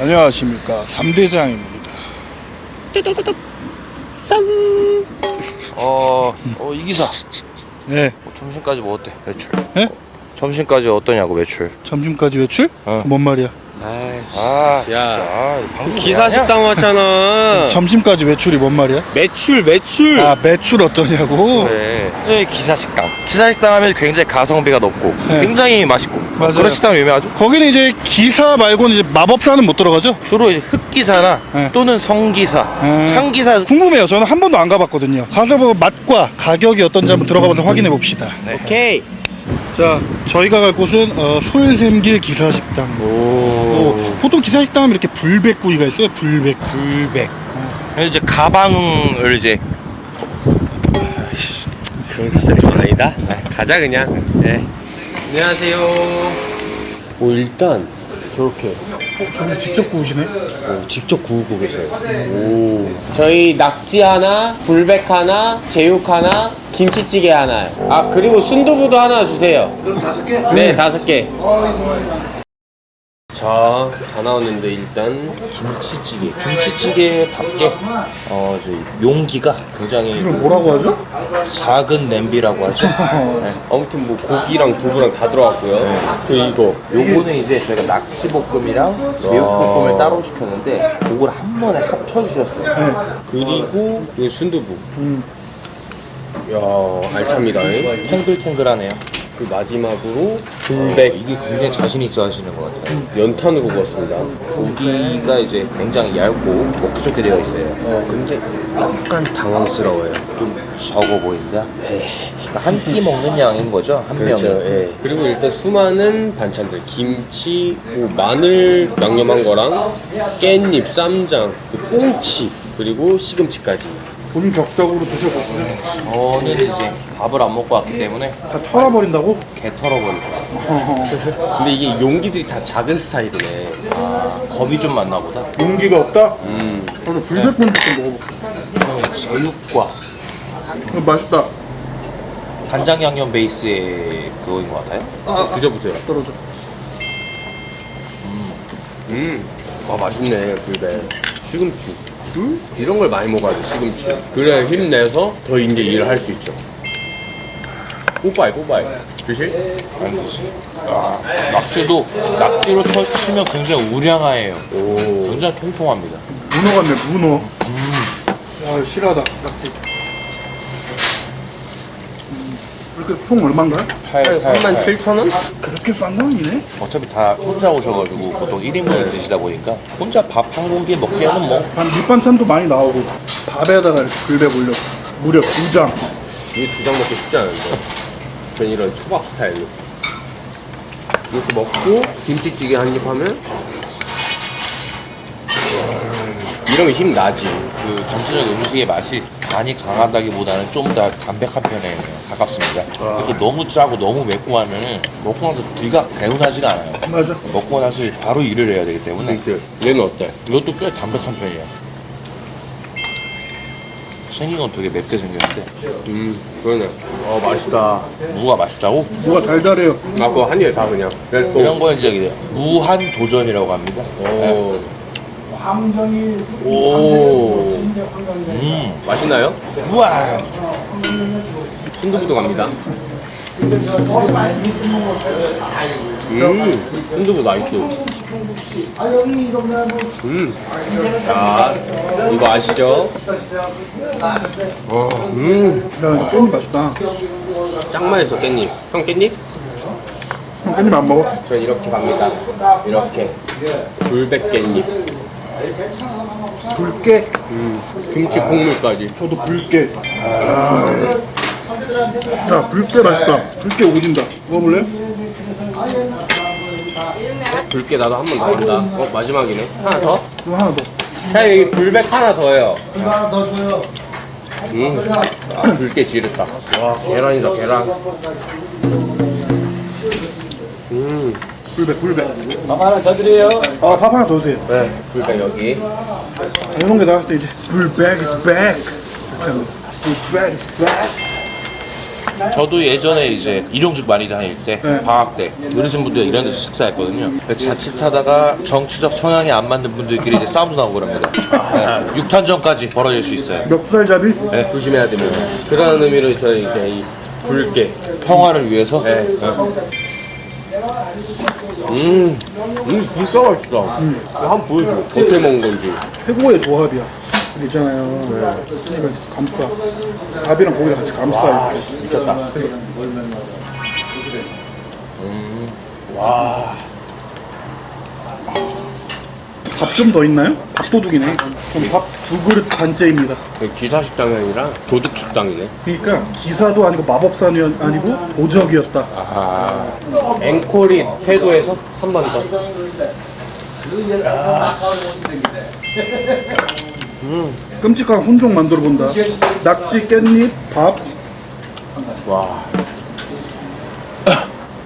안녕하십니까 삼대장입니다. 어, 어 이 기사 네, 뭐 점심까지 뭐 어때 매출? 네? 점심까지 어떠냐고 매출? 점심까지 외출? 어. 뭔 말이야? 아이, 아 야. 진짜 아, 방송 기사 왜 하냐? 식당 왔잖아. 점심까지 외출이 뭔 말이야? 매출, 매출. 아 매출 어떠냐고? 그래 네, 기사 식당 기사 식당 하면 굉장히 가성비가 높고 네. 굉장히 맛있고 맞아요. 그런 식당 유명하죠? 거기는 이제 기사 말고는 이제 마법사는 못 들어가죠? 주로 이제 흑기사나 네. 또는 성기사, 음. 창기사 궁금해요. 저는 한 번도 안 가봤거든요. 가서 뭐 맛과 가격이 어떤지 한번 들어가봐서 확인해 봅시다. 오케이. 자, 저희가 갈 곳은 어, 솔샘길 기사식당. 오. 어, 보통 기사식당 하면 이렇게 불백구이가 있어요. 불백. 불백. 그래서 이제 가방을 이제 그건 진짜 좀 아니다. 아, 가자 그냥. 네. 안녕하세요. 오 일단 저렇게 저기 직접 구우시네. 오, 직접 구우고 계세요. 오. 저희 낙지 하나, 불백 하나, 제육 하나, 김치찌개 하나요. 아 그리고 순두부도 하나 주세요. 다섯 개? 네 다섯 개. 자, 다 나왔는데 일단 김치찌개 김치찌개답게 어, 저 용기가 굉장히 이걸 뭐라고 하죠? 작은 냄비라고 하죠 네. 아무튼 뭐 고기랑 두부랑 다 들어갔고요. 그 이거 요거는 이제 저희가 낙지볶음이랑 제육볶음을 따로 시켰는데 그걸 한 번에 합쳐 주셨어요 그리고 이 순두부. 야 알찹니다. 잉? 탱글탱글하네요 그 마지막으로 불백 이게 굉장히 자신 있어 하시는 것 같아요 연탄으로 구웠습니다. 고기가 이제 굉장히 얇고 먹기 좋게 되어 있어요 어 근데 약간 당황스러워요. 좀 적어 보인다 그러니까 한 끼 먹는 양인 거죠 한 그렇죠. 명이 예. 그리고 일단 수많은 반찬들 김치, 뭐 마늘 양념한 거랑 깻잎, 쌈장, 그 꽁치 그리고 시금치까지. 본인 격적으로 드셔보시죠. 저는 이제 밥을 안 먹고 왔기 때문에 다 털어버린다고? 개 털어버릴 거야 근데 이게 용기들이 다 작은 스타일이네. 아, 겁이 좀 많나 보다 용기가 없다? 음. 그래서 불백분 좀 먹어볼게. 제육과 이거 맛있다. 간장 양념 베이스의 그거인 것 같아요 아 드셔보세요. 떨어져. 음, 와 맛있네 불배. 시금치. 음? 이런 걸 많이 먹어야 돼 시금치. 그래야 힘내서 더 이제 일을 할 수 있죠. 뽀빠이 뽀빠이. 드실? 안 되지 아, 낙지도 낙지로 쳐- 치면 굉장히 우량하예요 오. 굉장히 통통합니다 문어 같네, 문어. 와, 실하다, 낙지. 음, 이렇게 총 얼마인가요? 3만 7천 원? 그렇게 싼거 아니네? 어차피 다 혼자 오셔가지고 보통 1인분을 드시다 보니까 혼자 밥 한 공기 먹기에는 뭐 반 밑반찬도 많이 나오고 밥에다가 이렇게 불백 올려 무려 두 장. 이게 두장 먹기 쉽지 않은데. 전 이런 초밥 스타일로. 이렇게 먹고 김치찌개 한 입 하면 이러면 힘 나지. 그 전체적인 음식의 맛이 간이 강하다기보다는 좀 더 담백한 편에 가깝습니다. 이렇게 너무 짜고 너무 맵고 하면은 먹고 나서 뒤가 개운하지가 않아요. 맞아. 먹고 나서 바로 일을 해야 되기 때문에 진짜 얘는 어때? 이것도 꽤 담백한 편이에요. 생긴 건 되게 맵게 생겼는데 음 그러네. 어 맛있다. 무가 맛있다고? 뭐가 달달해요. 아 그거 한 입에 다 그냥. 그래서 이런 또거 이제 그래요. 무한 도전이라고 합니다. 오. 오. 음. 맛있나요? 우와. 순두부도 갑니다. 음, 순두부 맛있어. 음, 자, 이거 아시죠? 어, 음, 야, 이거 깻잎 맛있다. 짱 맛있어 깻잎. 형 깻잎? 형 깻잎 안 먹어? 전 이렇게 갑니다. 이렇게 불백 깻잎. 불깨. 음, 김치 국물까지. 저도 불깨. 아. 자, 불깨 맛있다. 불깨 오진다. 먹어볼래? 불게 나도 한 번 더 한다. 어 마지막이네. 하나 더? 이거 하나 더. 자 여기 불백 하나 더요. 하나 더 줘요. 음, 아, 불게 지렸다. 와 계란이다 계란. 음, 불백, 불백. 밥 하나 더 드려요. 아, 밥 하나 더 주세요. 네, 불백 여기. 이런 게 나왔을 때 이제 불백 is back. 이렇게 합니다. 불백 is back. 저도 예전에 이제 일용직 많이 다닐 때 네. 방학 때 어르신분들 이런 데서 식사했거든요. 자칫하다가 정치적 성향이 안 맞는 분들끼리 이제 싸움도 나고 그럽니다. 네. 육탄전까지 벌어질 수 있어요. 멱살잡이? 조심해야 됩니다. 그런 의미로 저는 이제 이 붉게 평화를 위해서 네. 음, 음, 진짜 맛있다. 한번 보여줘. 어떻게 먹은 건지. 최고의 조합이야. 이게 있잖아요. 이걸 감싸. 밥이랑 고기를 같이 감싸. 와, 이렇게. 미쳤다. 밥좀 더 있나요? 밥도둑이네. 그럼 밥 두 그릇 반째입니다. 기사 식당이 아니라 도둑 식당이네. 그러니까 기사도 아니고 마법사도 아니고 도적이었다. 아, 앵콜이 쇄도에서 한 번 더. 끔찍한 혼종 만들어 본다. 낙지, 깻잎, 밥, 와,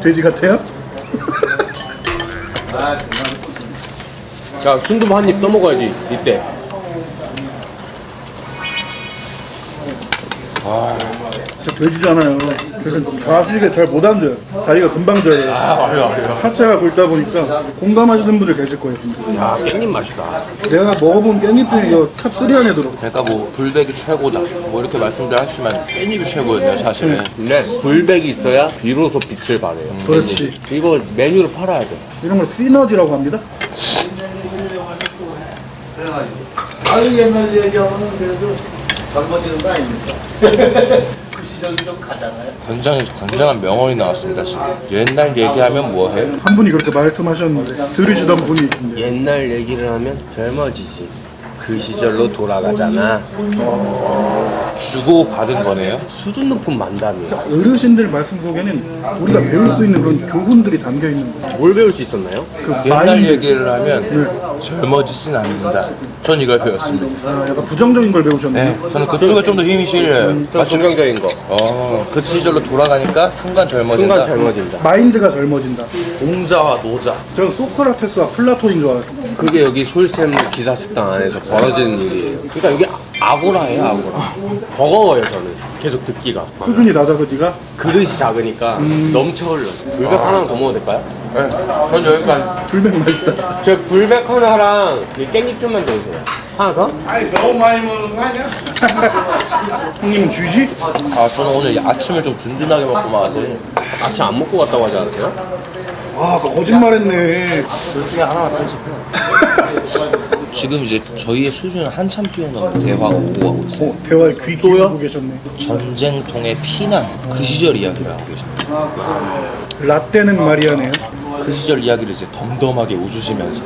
돼지 같아요? 자, 순두부 한 입 떠먹어야지, 이때. 저 돼지잖아요. 그래서 좌식에 잘 못 앉아요. 다리가 금방 져요. 아, 아유, 아유. 하체가 굵다 보니까 공감하시는 분들 계실 거예요. 근데. 야, 깻잎 맛이다. 내가 먹어본 깻잎 중에 이거 탑3 안에 들어. 그러니까 뭐 불백이 최고다 뭐 이렇게 말씀들 하시면 깻잎이 최고였네요 사실은 근데 불백이 있어야 비로소 빛을 발해요. 그렇지. 이거 메뉴로 팔아야 돼. 이런 걸 시너지라고 합니다. 아유 옛날 얘기하면은 그래도 젊어지는 거 아닙니까? 그 시절이 좀 가잖아요. 굉장히 굉장한 명언이 나왔습니다 지금 옛날 얘기하면 뭐해? 한 분이 그렇게 말씀하셨는데 들으시던 분이 있는데 옛날 얘기를 하면 젊어지지. 그 시절로 돌아가잖아. 주고 받은 거네요 수준 높은 만담이야. 어르신들 말씀 속에는 우리가 배울 수 있는 그런 교훈들이 담겨 있는 거예요. 뭘 배울 수 있었나요? 그 옛날 마인드. 얘기를 하면 젊어지진 않는다 전 이걸 배웠습니다 아, 약간 부정적인 걸 배우셨네요. 네, 저는 그쪽에 좀 더 힘이 실려요 좀 긍정적인 거. 어, 그 시절로 돌아가니까 순간 젊어진다 순간 젊어진다. 마인드가 젊어진다. 공자와 노자 저는 소크라테스와 플라톤인 줄 알았어요. 그게 여기 솔샘 기사식당 안에서 벌어지는 일이에요. 그러니까 이게 아고라예요, 아고라. 버거워요, 저는. 계속 듣기가. 수준이 낮아서 네가 그릇이 작으니까 넘쳐 흘러. 불백 하나만 더 먹어도 될까요? 네, 전 여기까지 불백 맛있다. 저 불백 하나랑 이 깻잎 좀만 더 주세요. 하나 더? 아니 너무 많이 먹는 거 아니야? 형님은 쥐지? 아 저는 오늘 아침을 좀 든든하게 먹고 나왔더니 아침 안 먹고 갔다고 하지 않으세요? 와, 아까 거짓말했네. 둘 중에 하나만 편집해요 지금 이제 저희의 수준은 한참 뛰어넘는 대화가 오고 가고 있어요 어, 대화에 귀 기울이고 계셨네. 전쟁통의 피난 그 시절 이야기를 하고 계십니다 라떼는 마리아네요. 그 시절 이야기를 이제 덤덤하게 웃으시면서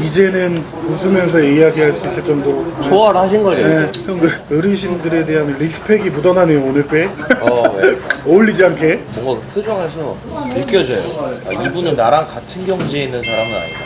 이제는 웃으면서 이야기할 수 있을 정도로. 초월하신 거죠, 네, 이제? 형, 그 어르신들에 대한 리스펙이 묻어나네요, 오늘 꽤. 어, 예. 어울리지 않게. 뭔가 그 표정에서 느껴져요 아, 이분은 나랑 같은 경지에 있는 사람은 아니다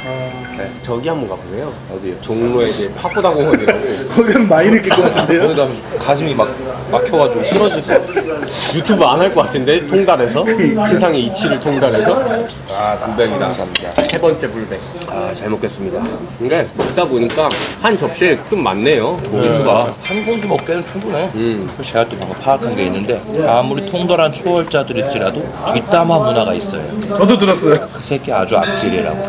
네. 저기 한번 가보세요. 어디요? 종로에 이제 파고다 공원이라고. 거기는 많이 느낄 것 같은데요? 거기 가슴이 막 막혀가지고 쓰러질 것 같아요 유튜브 안 할 것 같은데 통달해서 세상의 이치를 통달해서 아 불백이다 감사합니다 세 번째 불백 아 잘 먹겠습니다 근데 먹다 보니까 한 접시에 좀 많네요 고기 수가 한 공기 먹기에는 충분해 음. 제가 또 방금 파악한 게 있는데 아무리 통달한 초월자들일지라도 뒷담화 문화가 있어요 저도 들었어요. 그 새끼 아주 악질이라고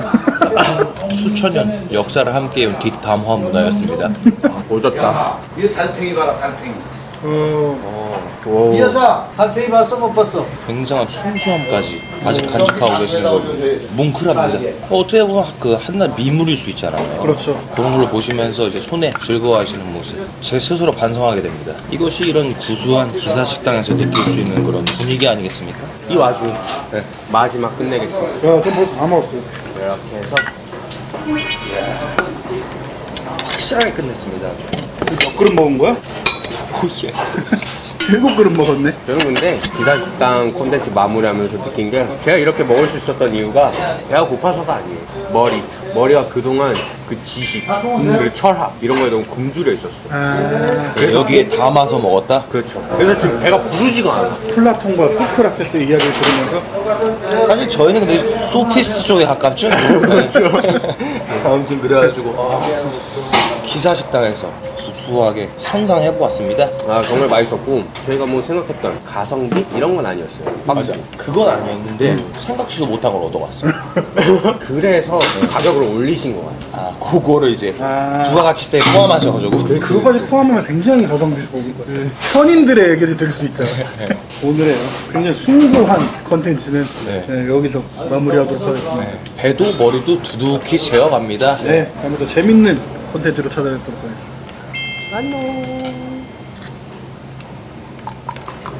수천 년 역사를 함께해온 뒷담화 문화였습니다 오졌다 이거 달팽이 봐라 달팽이. 어, 오. 이 여사 달팽이 봤어 못 봤어? 굉장한 순수함까지 아직 간직하고 계시는 걸 뭉클합니다 어, 어떻게 보면 그 한낱 미물일 수 있잖아요 그렇죠. 그런 걸 보시면서 이제 손에 즐거워하시는 모습 제 스스로 반성하게 됩니다 이것이 이런 구수한 기사 식당에서 느낄 수 있는 그런 분위기 아니겠습니까? 이 와중 네, 마지막 끝내겠습니다 야, 전 벌써 다 먹었어요. 이렇게 해서 확실하게 끝냈습니다 몇 그릇 먹은 거야? 오예. 일곱 그릇 먹었네. 저는 근데 기사식당 콘텐츠 마무리하면서 느낀 게 제가 이렇게 먹을 수 있었던 이유가 배가 고파서가 아니에요. 머리. 머리가 그동안 그 지식 그리고 철학 이런 거에 너무 굶주려 있었어. 아, 여기에 담아서 먹었다? 그렇죠. 그래서 지금 배가 부르지가 않아. 플라톤과 소크라테스 이야기를 들으면서 사실 저희는 근데 소피스트 쪽에 가깝죠? 아무튼 그래가지고 아, 기사식당에서 구수하게 항상 해보았습니다. 아 정말 맛있었고 저희가 뭐 생각했던 가성비 이런 건 아니었어요. 확실히. 그건 아니었는데 생각지도 못한 걸 얻어왔어요. 그래서 가격을 올리신 것 같아요. 아, 그거를 이제 아. 부가가치세에 포함하셔가지고 그거까지 포함하면 굉장히 가성비 좋은 거예요. 현인들의 얘기를 들을 수 있잖아요. 오늘의 굉장히 숭고한 컨텐츠는 네. 네, 여기서 마무리하도록 하겠습니다. 네, 배도 머리도 두둑히 재어갑니다. 네, 다음에 또 재밌는 컨텐츠로 찾아뵙도록 하겠습니다. 안녕.